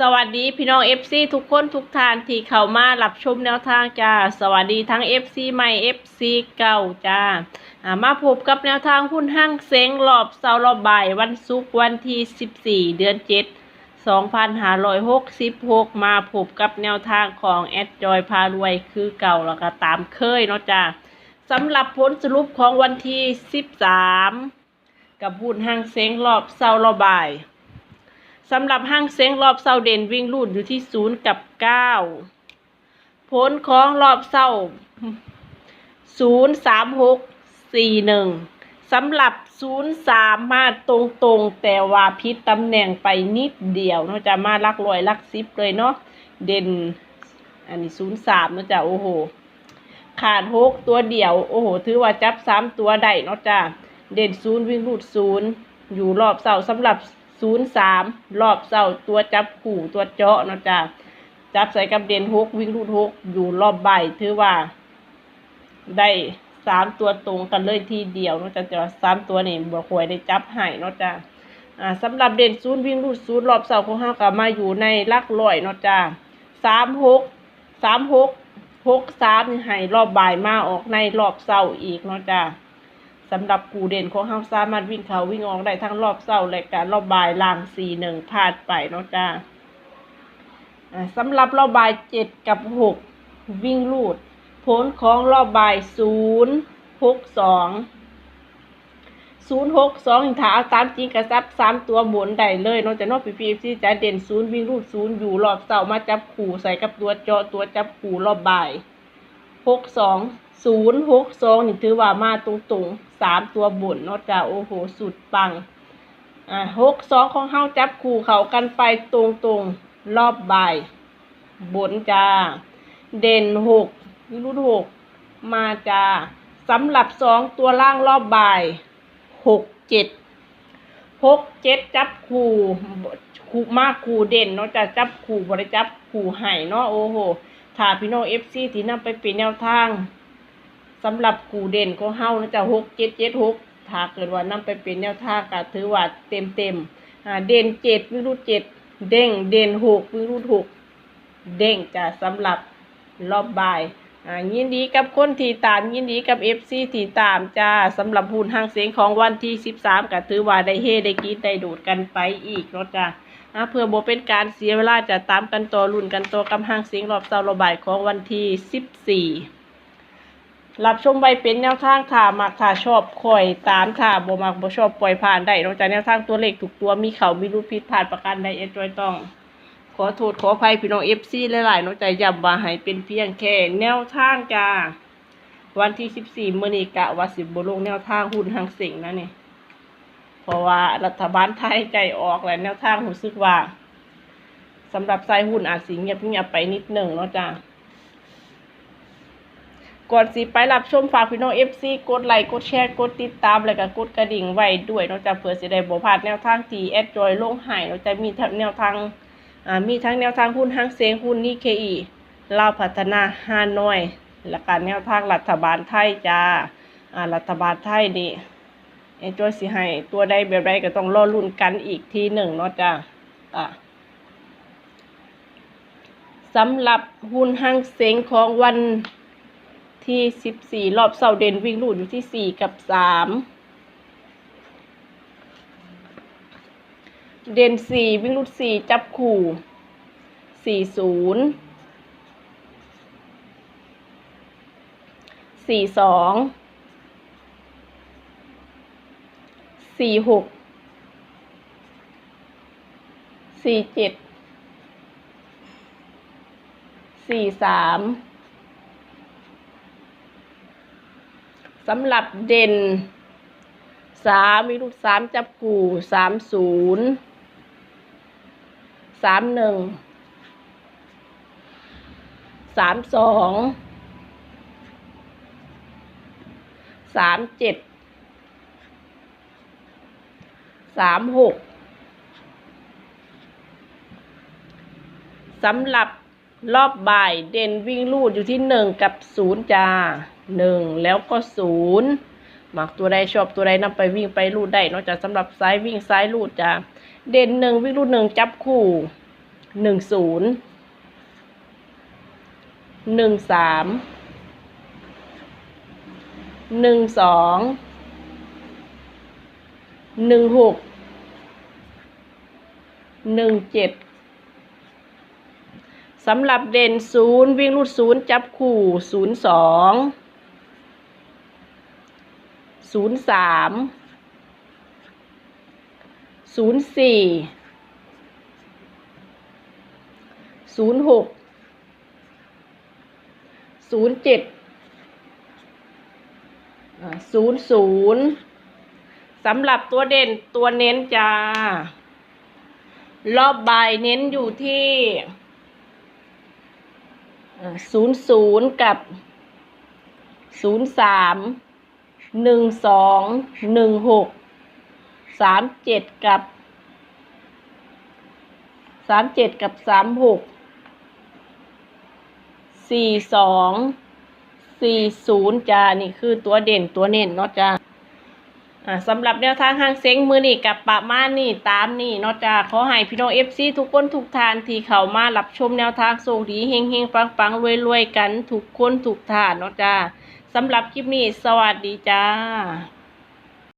สวัสดีพี่น้อง FC ทุกคนทุกทานที่เข้ามารับชมแนวทางจ้า สวัสดีทั้ง FC ใหม่ FC เก่าจ้าามาพบกับแนวทางหุ้นห้างเซ็งรอบเสาร์รอบบ่ายวันศุกร์วันที่ 14 เดือน 7 2566 มาพบกับแนวทางของแอดจอยพารวยคือเก่าแล้วก็ตามเคยเนาะจ้าสำหรับผลสรุปของวันที่ 13 กับหุ้นห้างเซ็งรอบเสาร์รอบบ่าย สำหรับห้างเซ็งรอบเศร้าเด่นวิ่งลูดอยู่ที่ศูนย์กับเก้าผลของรอบเศร้าศูนย์สามหกสี่หนึ่งสำหรับศูนย์สามมาตรงตรงแต่ว่าพิษตำแหน่งไปนิดเดียวเนาะจะมาลักลอยลักซิปเลยเนาะเด่น อันนี้ศูนย์สามเนาะจ้ะโอ้โหขาดหกตัวเดียว โอ้โห ถือว่าจับสามตัวได้เนาะจ้ะเด่นศูนย์วิ่งรูดศูนย์อยู่รอบเสาสำหรับ ศูนย์สามรอบเสาตัวจับขู่ตัวเจาะเนาะจ้ะจับใส่กับเด่นหกวิ่งรูดหกอยู่รอบใบถือว่า ได้สามตัวตรงกันเลยทีเดียวเนาะจ้ะแต่ว่าสามตัวนี่บ่ควรได้จับให้เนาะจ้ะอ่าสำหรับเด่นศูนย์วิ่งรูดศูนย์รอบเสาของเฮาก็มาอยู่ในลักร้อยเนาะจ้ะสามหกสามหกหกสามนี่ให้รอบบ่ายมาออกในรอบเศร้าอีกเนาะจ้า สำหรับกูเด่นของเฮาสามารถวิ่งเขาวิ่งออกได้ทั้งรอบเศร้าและการรอบบ่ายล่างสี่หนึ่งพลาดไปเนาะจ้าสำหรับรอบบ่ายเจ็ดกับหกวิ่งลูด ผลของรอบบ่ายศูนย์หกสองศูนย์หกสองถ้าเอาตามจริงกระซับสามตัวบนได้เลยนาะจะนอกปีพีซีจะเด่นศูนย์วิ่งรูดศูนย์อยู่รอบเสามาจับขู่ใส่กับตัวเจาะตัวจับขู่รอบบ่าย หกสองศูนย์หกสองนี่ถือว่ามาตรงๆสามตัวบนเนาะจ้ะโอ้โหสุดปังอ่าหกสองของเฮาจับขู่เขากันไปตรงๆรอบบ่ายบนจ้า เด่นหกรุธหกมาจ้าสำหรับสองตัวล่างรอบบ่ายหกเจ็ดหกเจ็ดจับคู่คู่มากคู่เด่นเนาะจะจับคู่บริจับคู่ไห่เนาะโอ้โห ถ้าพี่น้องเอฟซีที่นำไปเป็นแนวทางสำหรับคู่เด่นของเฮานะจะหกเจ็ดเจ็ดหกถ้าเกิดว่านำไปเป็นแนวทางก็ถือว่าเต็มเต็มเด่นเจ็ดวิรุธเจ็ดเด้งเด่นหกวิรุธหกเด้งจะสำหรับรอบบ่ายยินดีกับคนที่ตามยินดีกับ FC ที่ตามจ้าสำหรับหุ้นห้างเสียงของวันที่ 13 ก็ถือว่าได้เฮได้กินได้ดูดกันไปอีกเนาะจ้า อ่าเพื่อบ่เป็นการเสียเวลาจะตามกันต่อรุ่นกันต่อกับห้างเสียงรอบเสาร์รอบายของวันที่ 14รับชมไว้เป็นแนวทางค่ะมักค่ะชอบคอยตามค่ะบ่มักบ่ชอบปล่อยผ่านได้นอกจากแนวทางตัวเลขทุกตัวมีเขามีรูปผิดพลาดประการใดเอ็นจอยต้อง ขอโทษขออภัยพี่น้องเอฟซีหลายๆน้องใจย้ำว่าให้เป็นเพียงแค่แนวทางจ้าวันที่สิบสี่มื้อนี้กะว่าสิบลงแนวทางหุ้นทางสิงนะเนี่ย เพราะว่ารัฐบาลไทยใจออกแล้วแนวทางรู้สึกว่าสำหรับสายหุ้นอาจสิเงียบเงียบไปนิดหนึ่งเนาะจ้าก่อนสิไปรับชมฝากพี่น้องเอฟซีกดไลค์กดแชร์กดติดตามแล้วก็กดกระดิ่งไว้ด้วยนาะจ้าเพื่อสิได้บ่พลาดแนวทางทีแอดจอยลงห้เนาะจ้ามีแนวทางอ่ามีทั้งแนวทางหุ้นห้างเสียงหุ้นนิเคอีลาวพัฒนาฮานอย และการแนวทางรัฐบาลไทยจ้าอ่ารัฐบาลไทยนี่ เอจอยสิให้ตัวใดแบบใดก็ต้องรอรุ่นกันอีกทีหนึ่งเนาะจ้าอะสำหรับหุ้นห้างเซ็งของวันที่สิบสี่รอบเสาเดนวิ่งรูดอยู่ที่สี่กับสามเดนสี่วิ่งรูด 4 จับขู่สี่ศูนย์สี่สอง สี่หกสี่เจ็ดสี่สามสำหรับเด่นสามมีลูกสามจับกูสามศูนย์สามหนึ่งสามสองสามเจ็ด สามหกสำหรับรอบบ่ายเด่นวิ่งลูดอยู่ที่หนึ่งกับศูนย์จ้าหนึ่งแล้วก็ศูนย์หมักตัวใดชอบตัวใดนำไปวิ่งไปรูดได้นอกจากสำหรับซ้ายวิ่งซ้ายรูดจ้ะเด่นหนึ่งวิ่งรูดหนึ่งจับคู่หนึ่งศูนย์หนึ่งสามหนึ่งสอง หนึ่งหกหนึ่งเจ็ดสำหรับเด่นศูนย์วิ่งรูดศูนย์จับคู่ศูนย์สองศูนย์สามศูนย์สี่ศูนย์หกศูนย์เจ็ดศูนย์ศูนย์ สำหรับตัวเด่นตัวเน้นจะรอบบ่ายเน้นอยู่ที่ศูนย์ศูนย์กับศูนย์สามหนึ่งสองหนึ่งหกสามเจ็ดกับสามเจ็ดกับสามหกสี่สองสี่ศูนย์จ้านี่คือตัวเด่นตัวเน้นเนาะจ้า อ่าสำหรับแนวทางห้างเซ้งมือนี่กับประมาณนี่ตามนี่นอกจากขอให้พี่น้องเอฟซีทุกคนทุกทานที่เข้ามารับชมแนวทางโชคดีเฮงเฮงปังปังรวยรวยกันทุกคนทุกทานนอกจากสำหรับคลิปนี้สวัสดีจ้า